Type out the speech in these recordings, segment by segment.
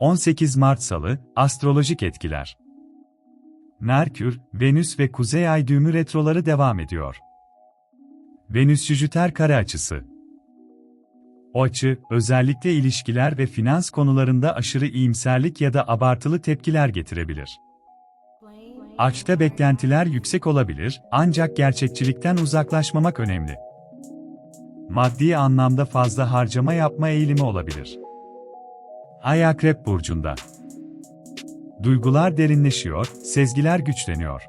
18 Mart Salı, Astrolojik Etkiler Merkür, Venüs ve Kuzey Ay düğümü retroları devam ediyor. Venüs-Jüpiter kare açısı O açı, özellikle ilişkiler ve finans konularında aşırı iyimserlik ya da abartılı tepkiler getirebilir. Açta beklentiler yüksek olabilir, ancak gerçekçilikten uzaklaşmamak önemli. Maddi anlamda fazla harcama yapma eğilimi olabilir. Ay Akrep Burcu'nda. Duygular derinleşiyor, sezgiler güçleniyor.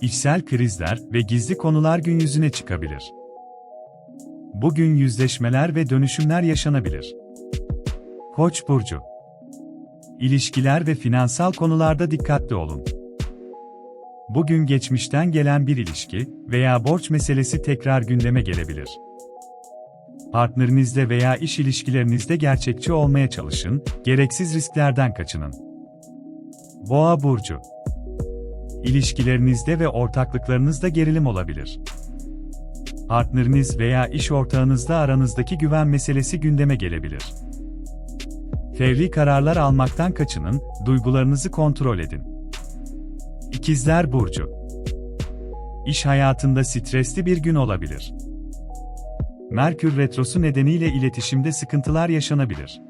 İçsel krizler ve gizli konular gün yüzüne çıkabilir. Bugün yüzleşmeler ve dönüşümler yaşanabilir. Koç Burcu. İlişkiler ve finansal konularda dikkatli olun. Bugün geçmişten gelen bir ilişki veya borç meselesi tekrar gündeme gelebilir. Partnerinizle veya iş ilişkilerinizde gerçekçi olmaya çalışın, gereksiz risklerden kaçının. Boğa burcu. İlişkilerinizde ve ortaklıklarınızda gerilim olabilir. Partneriniz veya iş ortağınızla aranızdaki güven meselesi gündeme gelebilir. Fevri kararlar almaktan kaçının, duygularınızı kontrol edin. İkizler burcu. İş hayatında stresli bir gün olabilir. Merkür retrosu nedeniyle iletişimde sıkıntılar yaşanabilir.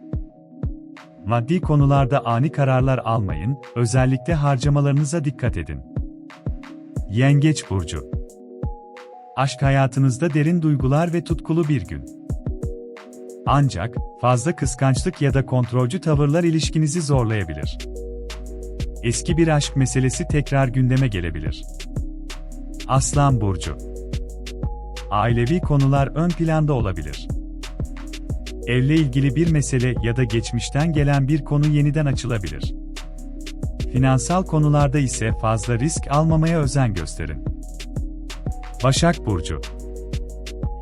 Maddi konularda ani kararlar almayın, özellikle harcamalarınıza dikkat edin. Yengeç burcu. Aşk hayatınızda derin duygular ve tutkulu bir gün. Ancak fazla kıskançlık ya da kontrolcü tavırlar ilişkinizi zorlayabilir. Eski bir aşk meselesi tekrar gündeme gelebilir. Aslan burcu. Ailevi konular ön planda olabilir. Evle ilgili bir mesele ya da geçmişten gelen bir konu yeniden açılabilir. Finansal konularda ise fazla risk almamaya özen gösterin. Başak Burcu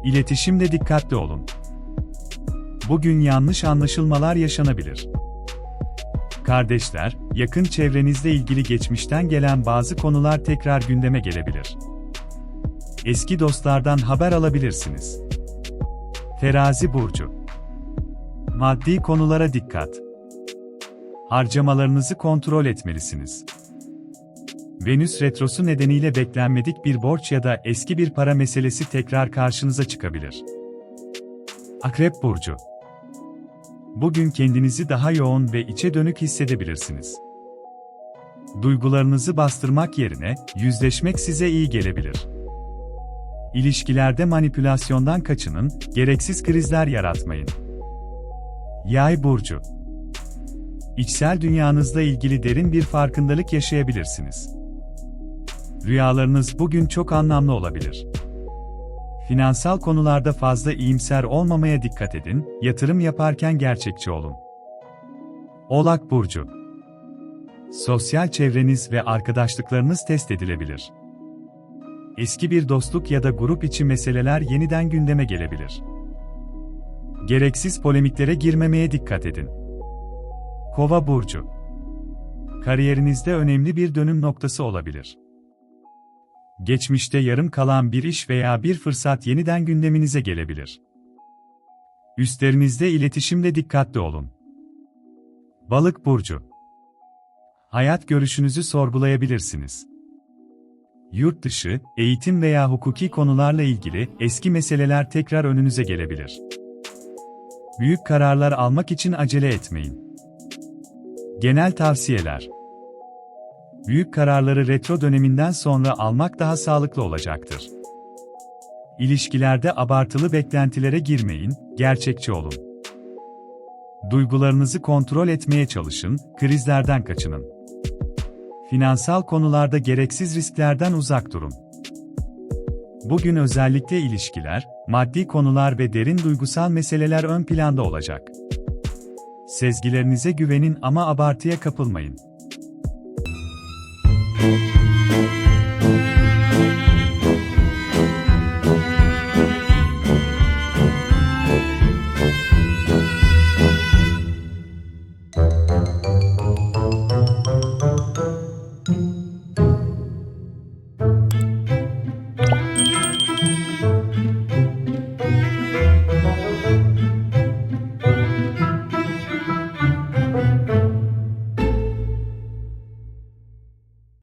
İletişimde dikkatli olun. Bugün yanlış anlaşılmalar yaşanabilir. Kardeşler, yakın çevrenizle ilgili geçmişten gelen bazı konular tekrar gündeme gelebilir. Eski dostlardan haber alabilirsiniz. Terazi Burcu Maddi konulara dikkat. Harcamalarınızı kontrol etmelisiniz. Venüs retrosu nedeniyle beklenmedik bir borç ya da eski bir para meselesi tekrar karşınıza çıkabilir. Akrep Burcu Bugün kendinizi daha yoğun ve içe dönük hissedebilirsiniz. Duygularınızı bastırmak yerine yüzleşmek size iyi gelebilir. İlişkilerde manipülasyondan kaçının, gereksiz krizler yaratmayın. Yay burcu. İçsel dünyanızla ilgili derin bir farkındalık yaşayabilirsiniz. Rüyalarınız bugün çok anlamlı olabilir. Finansal konularda fazla iyimser olmamaya dikkat edin, yatırım yaparken gerçekçi olun. Oğlak burcu. Sosyal çevreniz ve arkadaşlıklarınız test edilebilir. Eski bir dostluk ya da grup içi meseleler yeniden gündeme gelebilir. Gereksiz polemiklere girmemeye dikkat edin. Kova burcu. Kariyerinizde önemli bir dönüm noktası olabilir. Geçmişte yarım kalan bir iş veya bir fırsat yeniden gündeminize gelebilir. Üstlerinizde iletişimde dikkatli olun. Balık burcu. Hayat görüşünüzü sorgulayabilirsiniz. Yurt dışı, eğitim veya hukuki konularla ilgili eski meseleler tekrar önünüze gelebilir. Büyük kararlar almak için acele etmeyin. Genel tavsiyeler Büyük kararları retro döneminden sonra almak daha sağlıklı olacaktır. İlişkilerde abartılı beklentilere girmeyin, gerçekçi olun. Duygularınızı kontrol etmeye çalışın, krizlerden kaçının. Finansal konularda gereksiz risklerden uzak durun. Bugün özellikle ilişkiler, maddi konular ve derin duygusal meseleler ön planda olacak. Sezgilerinize güvenin ama abartıya kapılmayın.